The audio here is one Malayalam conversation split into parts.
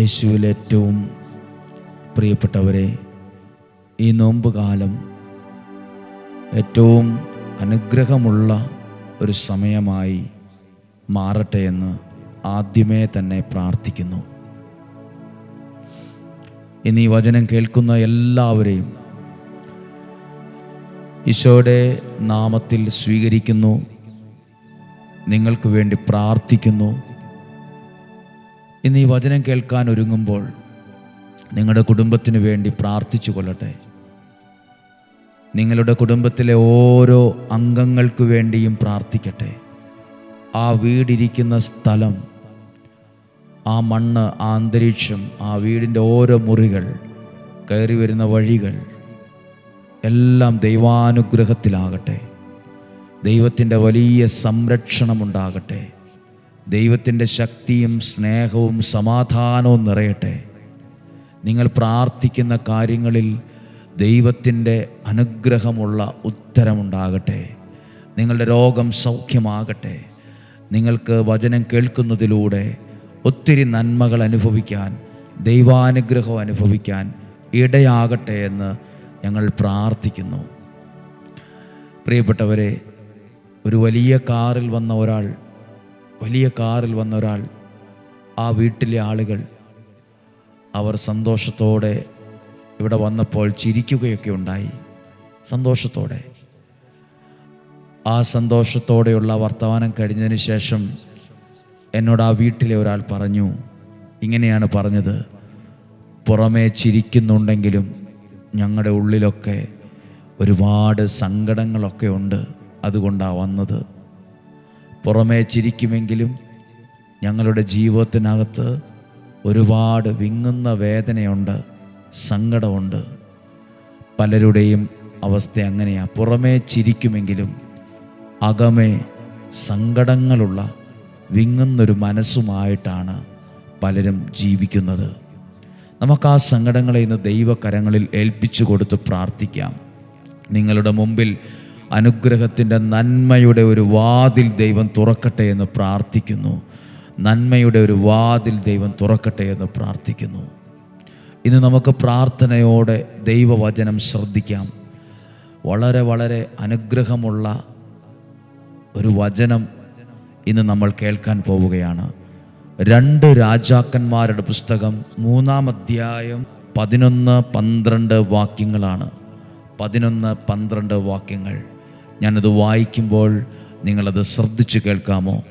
യേശുവിൽ ഏറ്റവും പ്രിയപ്പെട്ടവരെ ഈ നോമ്പ് കാലം ഏറ്റവും അനുഗ്രഹമുള്ള ഒരു സമയമായി മാറട്ടെ എന്ന് ആദ്യമേ തന്നെ പ്രാർത്ഥിക്കുന്നു. ഇനി ഈ വചനം കേൾക്കുന്ന എല്ലാവരെയും ഈശോയുടെ നാമത്തിൽ സ്വീകരിക്കുന്നു. നിങ്ങൾക്ക് വേണ്ടി പ്രാർത്ഥിക്കുന്നു. ഇന്ന് ഈ വചനം കേൾക്കാൻ ഒരുങ്ങുമ്പോൾ നിങ്ങളുടെ കുടുംബത്തിന് വേണ്ടി പ്രാർത്ഥിച്ചു കൊള്ളട്ടെ. നിങ്ങളുടെ കുടുംബത്തിലെ ഓരോ അംഗങ്ങൾക്ക് വേണ്ടിയും പ്രാർത്ഥിക്കട്ടെ. ആ വീടിരിക്കുന്ന സ്ഥലം ആ മണ്ണ് ആ അന്തരീക്ഷം ആ വീടിന്റെ ഓരോ മുറികൾ കയറി വരുന്ന വഴികൾ എല്ലാം ദൈവാനുഗ്രഹത്തിലാകട്ടെ. ദൈവത്തിന്റെ വലിയ സംരക്ഷണമുണ്ടാകട്ടെ. ദൈവത്തിന്റെ ശക്തിയും സ്നേഹവും സമാധാനവും നിറയട്ടെ. നിങ്ങൾ പ്രാർത്ഥിക്കുന്ന കാര്യങ്ങളിൽ ദൈവത്തിന്റെ അനുഗ്രഹമുള്ള ഉത്തരമുണ്ടാകട്ടെ. നിങ്ങളുടെ രോഗം സൗഖ്യമാകട്ടെ. നിങ്ങൾക്ക് വചനം കേൾക്കുന്നതിലൂടെ ഒത്തിരി നന്മകൾ അനുഭവിക്കാൻ ദൈവാനുഗ്രഹം അനുഭവിക്കാൻ ഇടയാകട്ടെ എന്ന് ഞങ്ങൾ പ്രാർത്ഥിക്കുന്നു. പ്രിയപ്പെട്ടവരെ ഒരു വലിയ കാറിൽ വന്ന ഒരാൾ വലിയ കാറിൽ വന്ന ഒരാൾ ആ വീട്ടിലെ ആളുകൾ അവർ സന്തോഷത്തോടെ ഇവിടെ വന്നപ്പോൾ ചിരിക്കുകയൊക്കെ ഉണ്ടായി. സന്തോഷത്തോടെ. ആ സന്തോഷത്തോടെയുള്ള വർത്തമാനം കഴിഞ്ഞതിന് ശേഷം എന്നോട് ആ വീട്ടിലെ ഒരാൾ പറഞ്ഞു ഇങ്ങനെയാണ് പറഞ്ഞത്. പുറമേ ചിരിക്കുന്നുണ്ടെങ്കിലും ഞങ്ങളുടെ ഉള്ളിലൊക്കെ ഒരുപാട് സങ്കടങ്ങളൊക്കെ ഉണ്ട്. അതുകൊണ്ടാണ് വന്നത്. പുറമേ ചിരിക്കുമെങ്കിലും ഞങ്ങളുടെ ജീവിതത്തിനകത്ത് ഒരുപാട് വിങ്ങുന്ന വേദനയുണ്ട് സങ്കടമുണ്ട്. പലരുടെയും അവസ്ഥ അങ്ങനെയാണ് പുറമേ ചിരിക്കുമെങ്കിലും അകമേ സങ്കടങ്ങളുള്ള വിങ്ങുന്നൊരു മനസ്സുമായിട്ടാണ് പലരും ജീവിക്കുന്നത്. നമുക്ക് ആ സങ്കടങ്ങളെ ഇന്ന് ദൈവകരങ്ങളിൽ ഏൽപ്പിച്ചു കൊടുത്ത് പ്രാർത്ഥിക്കാം. നിങ്ങളുടെ മുമ്പിൽ അനുഗ്രഹത്തിന്റെ നന്മയുടെ ഒരു വാതിൽ ദൈവം തുറക്കട്ടെ എന്ന് പ്രാർത്ഥിക്കുന്നു. നന്മയുടെ ഒരു വാതിൽ ദൈവം തുറക്കട്ടെ എന്ന് പ്രാർത്ഥിക്കുന്നു. ഇന്ന് നമുക്ക് പ്രാർത്ഥനയോടെ ദൈവവചനം ശ്രദ്ധിക്കാം. വളരെ വളരെ അനുഗ്രഹമുള്ള ഒരു വചനം ഇന്ന് നമ്മൾ കേൾക്കാൻ പോവുകയാണ്. രണ്ട് രാജാക്കന്മാരുടെ പുസ്തകം മൂന്നാം അധ്യായം പതിനൊന്ന് പന്ത്രണ്ട് വാക്യങ്ങളാണ്. പതിനൊന്ന് പന്ത്രണ്ട് വാക്യങ്ങൾ. ഞാനത് വായിക്കുമ്പോൾ നിങ്ങളത് ശ്രദ്ധിച്ചു കേൾക്കാമോ?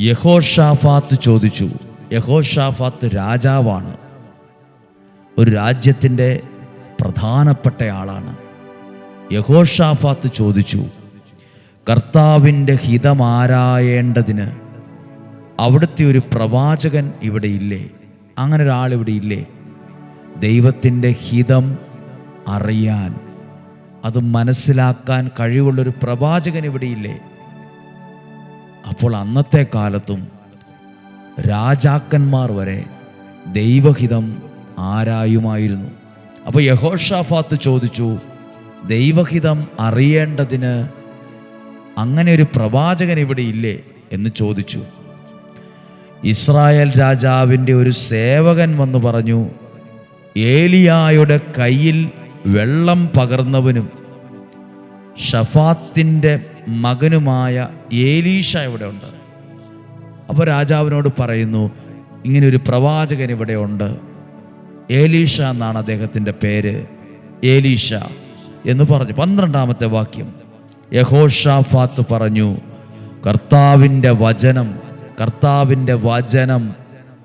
യഹോഷാഫാത്ത് ചോദിച്ചു യഹോഷാഫാത്ത് രാജാവാണ്. ഒരു രാജ്യത്തിന്റെ പ്രധാനപ്പെട്ട ആളാണ്. യഹോഷാഫാത്ത് ചോദിച്ചു കർത്താവിന്റെ ഹിതമാരായേണ്ടതിന് അവിടുത്തെ ഒരു പ്രവാചകൻ ഇവിടെ ഇല്ലേ? അങ്ങനെ ഒരാൾ ഇവിടെ ഇല്ലേ? ദൈവത്തിന്റെ ഹിതം അറിയാൻ അത് മനസ്സിലാക്കാൻ കഴിവുള്ളൊരു പ്രവാചകൻ ഇവിടെയില്ലേ? അപ്പോൾ അന്നത്തെ കാലത്തും രാജാക്കന്മാർ വരെ ദൈവഹിതം ആരായുമായിരുന്നു. അപ്പോൾ യഹോഷാഫാത്ത് ചോദിച്ചു ദൈവഹിതം അറിയേണ്ടതിന് അങ്ങനെ ഒരു പ്രവാചകൻ ഇവിടെ ഇല്ലേ എന്ന് ചോദിച്ചു. ഇസ്രായേൽ രാജാവിന്റെ ഒരു സേവകൻ വന്നു പറഞ്ഞു ഏലിയായുടെ കയ്യിൽ വെള്ളം പകർന്നവനും ഷഫാത്തിന്റെ മകനുമായ ഏലീഷ ഇവിടെ ഉണ്ട്. അപ്പോൾ രാജാവിനോട് പറയുന്നു ഇങ്ങനെ ഒരു പ്രവാചകൻ ഇവിടെ ഉണ്ട്. ഏലീഷ എന്നാണ് അദ്ദേഹത്തിന്റെ പേര്. ഏലീഷ എന്ന് പറഞ്ഞു. പന്ത്രണ്ടാമത്തെ വാക്യം. യഹോഷാഫാത്ത് പറഞ്ഞു കർത്താവിന്റെ വചനം കർത്താവിന്റെ വചനം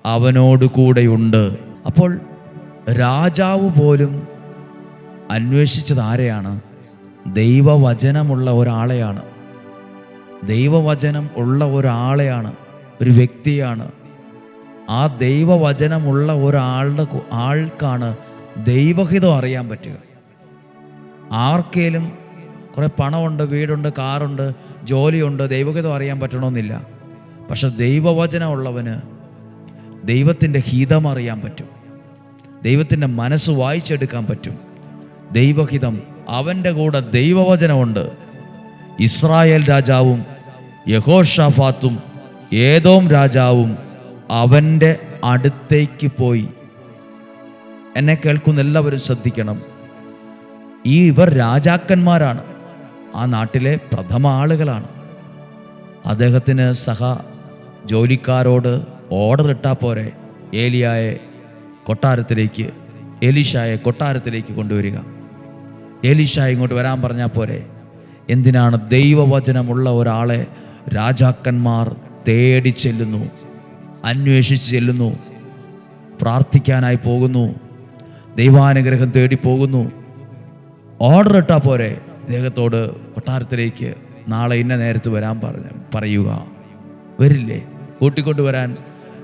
അവനോട് കൂടെയുണ്ട്. അപ്പോൾ രാജാവ് പോലും അന്വേഷിച്ചത് ആരെയാണ്? ദൈവവചനമുള്ള ഒരാളെയാണ്. ദൈവവചനം ഉള്ള ഒരാളെയാണ് ഒരു വ്യക്തിയാണ്. ആ ദൈവവചനമുള്ള ഒരാളുടെ ആൾക്കാണ് ദൈവഹിതം അറിയാൻ പറ്റുക. ആർക്കേലും കുറേ പണമുണ്ട് വീടുണ്ട് കാറുണ്ട് ജോലിയുണ്ട് ദൈവഹിതം അറിയാൻ പറ്റണമെന്നില്ല പക്ഷെ ദൈവവചനമുള്ളവന് ദൈവത്തിന്റെ ഹിതം അറിയാൻ പറ്റും. ദൈവത്തിന്റെ മനസ്സ് വായിച്ചെടുക്കാൻ പറ്റും. ദൈവഹിതം അവന്റെ കൂടെ ദൈവവചനമുണ്ട്. ഇസ്രായേൽ രാജാവും യഹോഷാഫാത്തും ഏതോം രാജാവും അവന്റെ അടുത്തേക്ക് പോയി. എന്നെ കേൾക്കുന്ന എല്ലാവരും ശ്രദ്ധിക്കണം. ഈ ഇവർ രാജാക്കന്മാരാണ്. ആ നാട്ടിലെ പ്രഥമ ആളുകളാണ്. അദ്ദേഹത്തിന് സഹ ജോലിക്കാരോട് ഓർഡർ ഇട്ടാൽ പോരെ. ഏലിയായെ കൊട്ടാരത്തിലേക്ക് എലിഷായെ കൊട്ടാരത്തിലേക്ക് കൊണ്ടുവരിക. എലിഷ ഇങ്ങോട്ട് വരാൻ പറഞ്ഞാൽ പോരെ. എന്തിനാണ് ദൈവവചനമുള്ള ഒരാളെ രാജാക്കന്മാർ തേടി ചെല്ലുന്നു അന്വേഷിച്ച് ചെല്ലുന്നു പ്രാർത്ഥിക്കാനായി പോകുന്നു ദൈവാനുഗ്രഹം തേടി പോകുന്നു? ഓർഡർ ഇട്ടാൽ പോരെ. ഇദ്ദേഹത്തോട് കൊട്ടാരത്തിലേക്ക് നാളെ ഇന്ന നേരത്ത് വരാൻ പറഞ്ഞ പറയുക. വരില്ലേ? കൂട്ടിക്കൊണ്ടുവരാൻ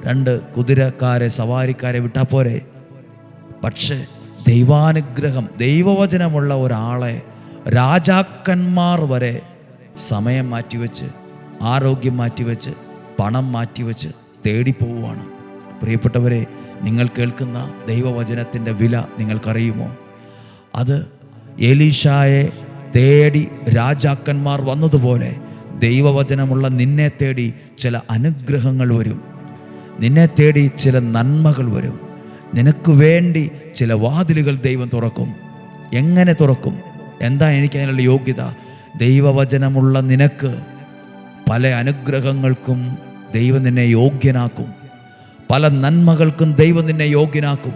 രണ്ട് കുതിരക്കാരെ സവാരിക്കാരെ വിട്ടാൽ പോരെ. പക്ഷേ ദൈവാനുഗ്രഹം ദൈവവചനമുള്ള ഒരാളെ രാജാക്കന്മാർ വരെ സമയം മാറ്റിവെച്ച് ആരോഗ്യം മാറ്റിവെച്ച് പണം മാറ്റിവെച്ച് തേടിപ്പോവുകയാണ് പ്രിയപ്പെട്ടവരെ നിങ്ങൾ കേൾക്കുന്ന ദൈവവചനത്തിന്റെ വില നിങ്ങൾക്കറിയുമോ? അത് എലീഷായെ തേടി രാജാക്കന്മാർ വന്നതുപോലെ ദൈവവചനമുള്ള നിന്നെ തേടി ചില അനുഗ്രഹങ്ങൾ വരും. നിന്നെ തേടി ചില നന്മകൾ വരും. നിനക്ക് വേണ്ടി ചില വാതിലുകൾ ദൈവം തുറക്കും. എങ്ങനെ തുറക്കും? എന്താ എനിക്ക് അതിനുള്ള യോഗ്യത? ദൈവവചനമുള്ള നിനക്ക് പല അനുഗ്രഹങ്ങൾക്കും ദൈവം നിന്നെ യോഗ്യനാക്കും. പല നന്മകൾക്കും ദൈവം നിന്നെ യോഗ്യനാക്കും.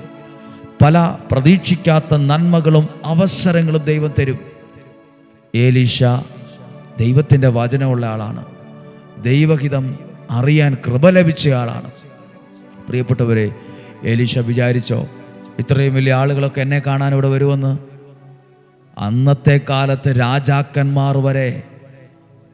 പല പ്രതീക്ഷിക്കാത്ത നന്മകളും അവസരങ്ങളും ദൈവം തരും. ഏലീഷ ദൈവത്തിന്റെ വചനമുള്ള ആളാണ്. ദൈവഹിതം അറിയാൻ കൃപ ലഭിച്ച ആളാണ്. പ്രിയപ്പെട്ടവരെ ഏലീഷ വിചാരിച്ചോ ഇത്രയും വലിയ ആളുകളൊക്കെ എന്നെ കാണാൻ ഇവിടെ വരുമെന്ന്? അന്നത്തെ കാലത്ത് രാജാക്കന്മാർ വരെ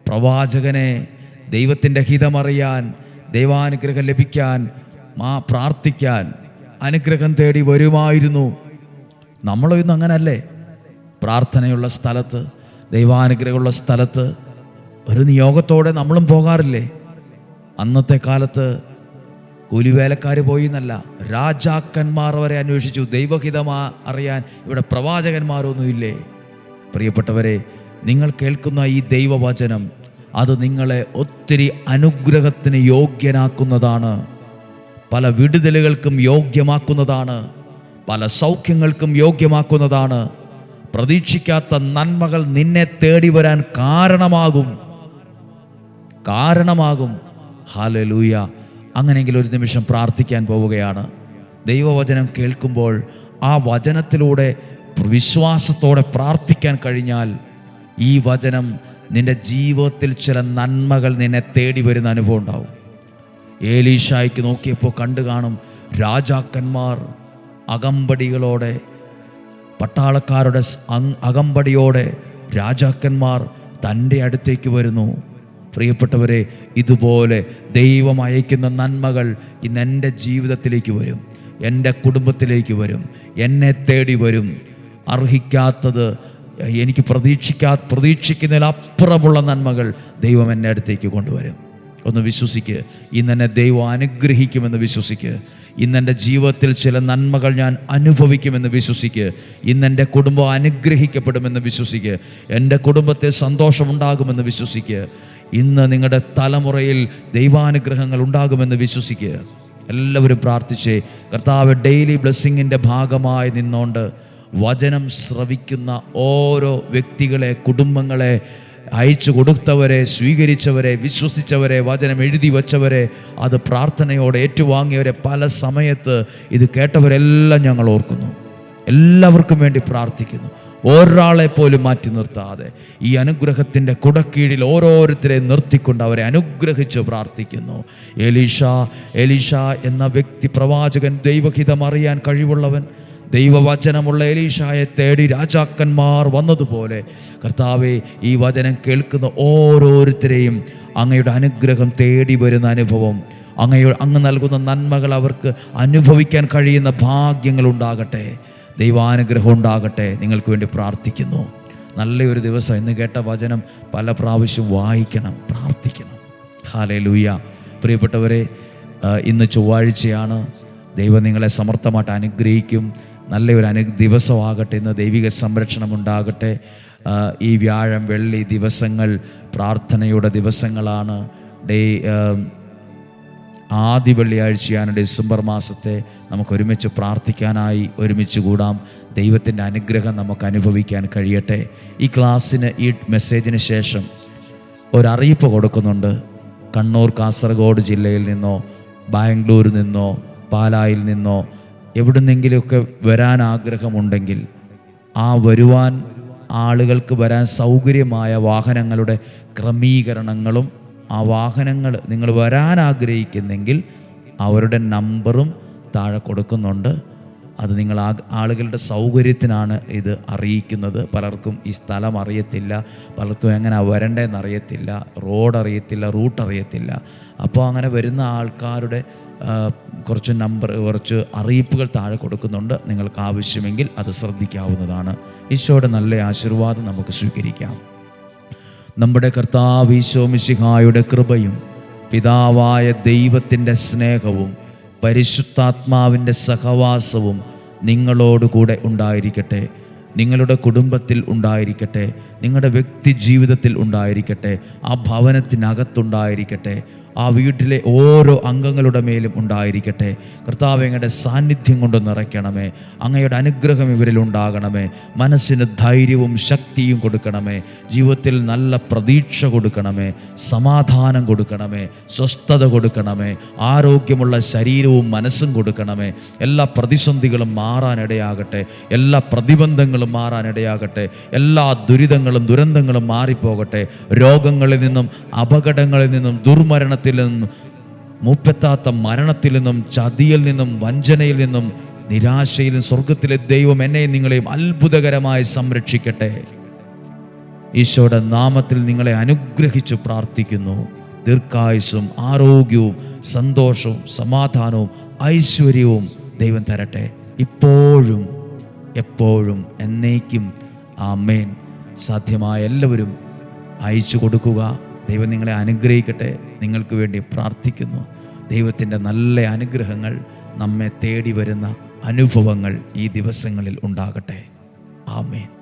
പ്രവാചകനെ ദൈവത്തിന്റെ ഹിതമറിയാൻ ദൈവാനുഗ്രഹം ലഭിക്കാൻ മാ പ്രാർത്ഥിക്കാൻ അനുഗ്രഹം തേടി വരുമായിരുന്നു. നമ്മളൊന്നും അങ്ങനല്ലേ? പ്രാർത്ഥനയുള്ള സ്ഥലത്ത് ദൈവാനുഗ്രഹമുള്ള സ്ഥലത്ത് ഒരു നിയോഗത്തോടെ നമ്മളും പോകാറില്ലേ? അന്നത്തെ കാലത്ത് കൂലിവേലക്കാർ പോയി എന്നല്ല രാജാക്കന്മാർ വരെ അന്വേഷിച്ചു. ദൈവഹിതമാ അറിയാൻ ഇവിടെ പ്രവാചകന്മാരൊന്നുമില്ലേ? പ്രിയപ്പെട്ടവരെ നിങ്ങൾ കേൾക്കുന്ന ഈ ദൈവവചനം അത് നിങ്ങളെ ഒത്തിരി അനുഗ്രഹത്തിന് യോഗ്യനാക്കുന്നതാണ്. പല വിടുതലുകൾക്കും യോഗ്യമാക്കുന്നതാണ്. പല സൗഖ്യങ്ങൾക്കും യോഗ്യമാക്കുന്നതാണ്. പ്രതീക്ഷിക്കാത്ത നന്മകൾ നിന്നെ തേടി വരാൻ കാരണമാകും. കാരണമാകും. ഹാലലൂയ അങ്ങനെയെങ്കിൽ ഒരു നിമിഷം പ്രാർത്ഥിക്കാൻ പോവുകയാണ്. ദൈവവചനം കേൾക്കുമ്പോൾ ആ വചനത്തിലൂടെ വിശ്വാസത്തോടെ പ്രാർത്ഥിക്കാൻ കഴിഞ്ഞാൽ ഈ വചനം നിന്റെ ജീവിതത്തിൽ ചില നന്മകൾ നിന്നെ തേടി വരുന്ന അനുഭവം ഉണ്ടാവും. ഏലീഷായ്ക്ക് നോക്കിയപ്പോൾ കണ്ടു കാണും രാജാക്കന്മാർ അകമ്പടികളോടെ പട്ടാളക്കാരുടെ അകമ്പടിയോടെ രാജാക്കന്മാർ തന്റെ അടുത്തേക്ക് വരുന്നു. പ്രിയപ്പെട്ടവരെ ഇതുപോലെ ദൈവം അയക്കുന്ന നന്മകൾ ഇന്ന് എന്റെ ജീവിതത്തിലേക്ക് വരും. എന്റെ കുടുംബത്തിലേക്ക് വരും. എന്നെ തേടി വരും. അർഹിക്കാത്തത് എനിക്ക് പ്രതീക്ഷിക്കാ പ്രതീക്ഷിക്കുന്നതിലപ്പുറമുള്ള നന്മകൾ ദൈവം എന്റെ അടുത്തേക്ക് കൊണ്ടുവരും. ഒന്ന് വിശ്വസിക്ക്. ഇന്ന് എന്നെ ദൈവം അനുഗ്രഹിക്കുമെന്ന് വിശ്വസിക്ക്. ഇന്ന് എന്റെ ജീവിതത്തിൽ ചില നന്മകൾ ഞാൻ അനുഭവിക്കുമെന്ന് വിശ്വസിക്ക്. ഇന്ന് എന്റെ കുടുംബം അനുഗ്രഹിക്കപ്പെടുമെന്ന് വിശ്വസിക്ക്. എന്റെ കുടുംബത്തിൽ സന്തോഷമുണ്ടാകുമെന്ന് വിശ്വസിക്ക്. ഇന്ന് നിങ്ങളുടെ തലമുറയിൽ ദൈവാനുഗ്രഹങ്ങൾ ഉണ്ടാകുമെന്ന് വിശ്വസിക്കുക. എല്ലാവരും പ്രാർത്ഥിച്ച് കർത്താവ് ഡെയിലി ബ്ലെസ്സിങ്ങിന്റെ ഭാഗമായി നിന്നുകൊണ്ട് വചനം ശ്രവിക്കുന്ന ഓരോ വ്യക്തികളെ കുടുംബങ്ങളെ അയച്ചു കൊടുത്തവരെ സ്വീകരിച്ചവരെ വിശ്വസിച്ചവരെ വചനം എഴുതി വച്ചവരെ അത് പ്രാർത്ഥനയോടെ ഏറ്റുവാങ്ങിയവരെ പല സമയത്ത് ഇത് കേട്ടവരെല്ലാം ഞങ്ങൾ ഓർക്കുന്നു. എല്ലാവർക്കും വേണ്ടി പ്രാർത്ഥിക്കുന്നു. ഒരാളെ പോലും മാറ്റി നിർത്താതെ ഈ അനുഗ്രഹത്തിന്റെ കുടക്കീഴിൽ ഓരോരുത്തരെ നിർത്തിക്കൊണ്ട് അവരെ അനുഗ്രഹിച്ച് പ്രാർത്ഥിക്കുന്നു. എലീഷ എലീഷ എന്ന വ്യക്തി പ്രവാചകൻ ദൈവഹിതം അറിയാൻ കഴിവുള്ളവൻ ദൈവവചനമുള്ള എലീഷായെ തേടി രാജാക്കന്മാർ വന്നതുപോലെ കർത്താവെ ഈ വചനം കേൾക്കുന്ന ഓരോരുത്തരെയും അങ്ങയുടെ അനുഗ്രഹം തേടി വരുന്ന അനുഭവം അങ്ങയുടെ അങ്ങ് നൽകുന്ന നന്മകൾ അവർക്ക് അനുഭവിക്കാൻ കഴിയുന്ന ഭാഗ്യങ്ങൾ ഉണ്ടാകട്ടെ. ദൈവാനുഗ്രഹം ഉണ്ടാകട്ടെ നിങ്ങൾക്ക് വേണ്ടി പ്രാർത്ഥിക്കുന്നു. നല്ലൊരു ദിവസം ഇന്ന് കേട്ട വചനം പല പ്രാവശ്യം വായിക്കണം പ്രാർത്ഥിക്കണം. ഹാലേ ലൂയ പ്രിയപ്പെട്ടവരെ ഇന്ന് ചൊവ്വാഴ്ചയാണ്. ദൈവം നിങ്ങളെ സമർത്ഥമായിട്ട് അനുഗ്രഹിക്കും. നല്ലൊരു അനു ദിവസമാകട്ടെ. ഇന്ന് ദൈവിക സംരക്ഷണം ഉണ്ടാകട്ടെ. ഈ വ്യാഴം വെള്ളി ദിവസങ്ങൾ പ്രാർത്ഥനയുടെ ദിവസങ്ങളാണ്. ഡേ ആദ്യ വെള്ളിയാഴ്ചയാണ് ഡിസംബർ മാസത്തെ നമുക്ക് ഒരുമിച്ച് പ്രാർത്ഥിക്കാനായി ഒരുമിച്ച് കൂടാം. ദൈവത്തിന്റെ അനുഗ്രഹം നമുക്ക് അനുഭവിക്കാൻ കഴിയട്ടെ. ഈ ക്ലാസ്സിന് ഈ മെസ്സേജിന് ശേഷം ഒരറിയിപ്പ് കൊടുക്കുന്നുണ്ട്. കണ്ണൂർ കാസർഗോഡ് ജില്ലയിൽ നിന്നോ ബാംഗ്ലൂരിൽ നിന്നോ പാലായിൽ നിന്നോ എവിടുന്നെങ്കിലുമൊക്കെ വരാൻ ആഗ്രഹമുണ്ടെങ്കിൽ ആ വരുവാൻ ആളുകൾക്ക് വരാൻ സൗകര്യമായ വാഹനങ്ങളുടെ ക്രമീകരണങ്ങളും ആ വാഹനങ്ങൾ നിങ്ങൾ വരാൻ ആഗ്രഹിക്കുന്നെങ്കിൽ അവരുടെ നമ്പറും താഴെ കൊടുക്കുന്നുണ്ട്. അത് നിങ്ങൾ ആ ആളുകളുടെ സൗകര്യത്തിനാണ് ഇത് അറിയിക്കുന്നത്. പലർക്കും ഈ സ്ഥലം അറിയത്തില്ല. പലർക്കും എങ്ങനെ വരണ്ടേന്ന് അറിയത്തില്ല. റോഡ് അറിയത്തില്ല റൂട്ട് അറിയത്തില്ല. അപ്പോൾ അങ്ങനെ വരുന്ന ആൾക്കാരുടെ കുറച്ച് നമ്പർ കുറച്ച് അറിയിപ്പുകൾ താഴെ കൊടുക്കുന്നുണ്ട്. നിങ്ങൾക്ക് ആവശ്യമെങ്കിൽ അത് ശ്രദ്ധിക്കാവുന്നതാണ്. ഈശോയുടെ നല്ല ആശീർവാദം നമുക്ക് സ്വീകരിക്കാം. നമ്മുടെ കർത്താവ് ഈശോ മിശിഹായുടെ കൃപയും പിതാവായ ദൈവത്തിന്റെ സ്നേഹവും പരിശുദ്ധാത്മാവിന്റെ സഹവാസവും നിങ്ങളോടുകൂടെ ഉണ്ടായിരിക്കട്ടെ. നിങ്ങളുടെ കുടുംബത്തിൽ ഉണ്ടായിരിക്കട്ടെ. നിങ്ങളുടെ വ്യക്തി ജീവിതത്തിൽ ഉണ്ടായിരിക്കട്ടെ. ആ ഭവനത്തിനകത്തുണ്ടായിരിക്കട്ടെ. ആ വീട്ടിലെ ഓരോ അംഗങ്ങളുടെ മേലും ഉണ്ടായിരിക്കട്ടെ. കർത്താവ് അങ്ങയുടെ സാന്നിധ്യം കൊണ്ട് നിറയ്ക്കണമേ. അങ്ങയുടെ അനുഗ്രഹം ഇവരിൽ ഉണ്ടാകണമേ. മനസ്സിന് ധൈര്യവും ശക്തിയും കൊടുക്കണമേ. ജീവിതത്തിൽ നല്ല പ്രതീക്ഷ കൊടുക്കണമേ. സമാധാനം കൊടുക്കണമേ. സ്വസ്ഥത കൊടുക്കണമേ. ആരോഗ്യമുള്ള ശരീരവും മനസ്സും കൊടുക്കണമേ. എല്ലാ പ്രതിസന്ധികളും മാറാനിടയാകട്ടെ. എല്ലാ പ്രതിബന്ധങ്ങളും മാറാനിടയാകട്ടെ. എല്ലാ ദുരിതങ്ങളും ദുരന്തങ്ങളും മാറിപ്പോകട്ടെ. രോഗങ്ങളിൽ നിന്നും അപകടങ്ങളിൽ നിന്നും ദുർമരണത്തിൽ നിന്നും മൂപ്പെത്താത്ത മരണത്തിൽ നിന്നും ചതിയിൽ നിന്നും വഞ്ചനയിൽ നിന്നും നിരാശയിലും സ്വർഗത്തിലെ ദൈവം എന്നെയും നിങ്ങളെയും അത്ഭുതകരമായി സംരക്ഷിക്കട്ടെ. ഈശോയുടെ നാമത്തിൽ നിങ്ങളെ അനുഗ്രഹിച്ചു പ്രാർത്ഥിക്കുന്നു. ദീർഘായുസും ആരോഗ്യവും സന്തോഷവും സമാധാനവും ഐശ്വര്യവും ദൈവം തരട്ടെ. ഇപ്പോഴും എപ്പോഴും എന്നേക്കും ആ മേൻ സാധ്യമായ എല്ലാവരും അയച്ചു കൊടുക്കുക. ദൈവം നിങ്ങളെ അനുഗ്രഹിക്കട്ടെ. നിങ്ങൾക്ക് വേണ്ടി പ്രാർത്ഥിക്കുന്നു. ദൈവത്തിന്റെ നല്ല അനുഗ്രഹങ്ങൾ നമ്മെ തേടി വരുന്ന അനുഭവങ്ങൾ ഈ ദിവസങ്ങളിൽ ഉണ്ടാകട്ടെ. ആമേൻ.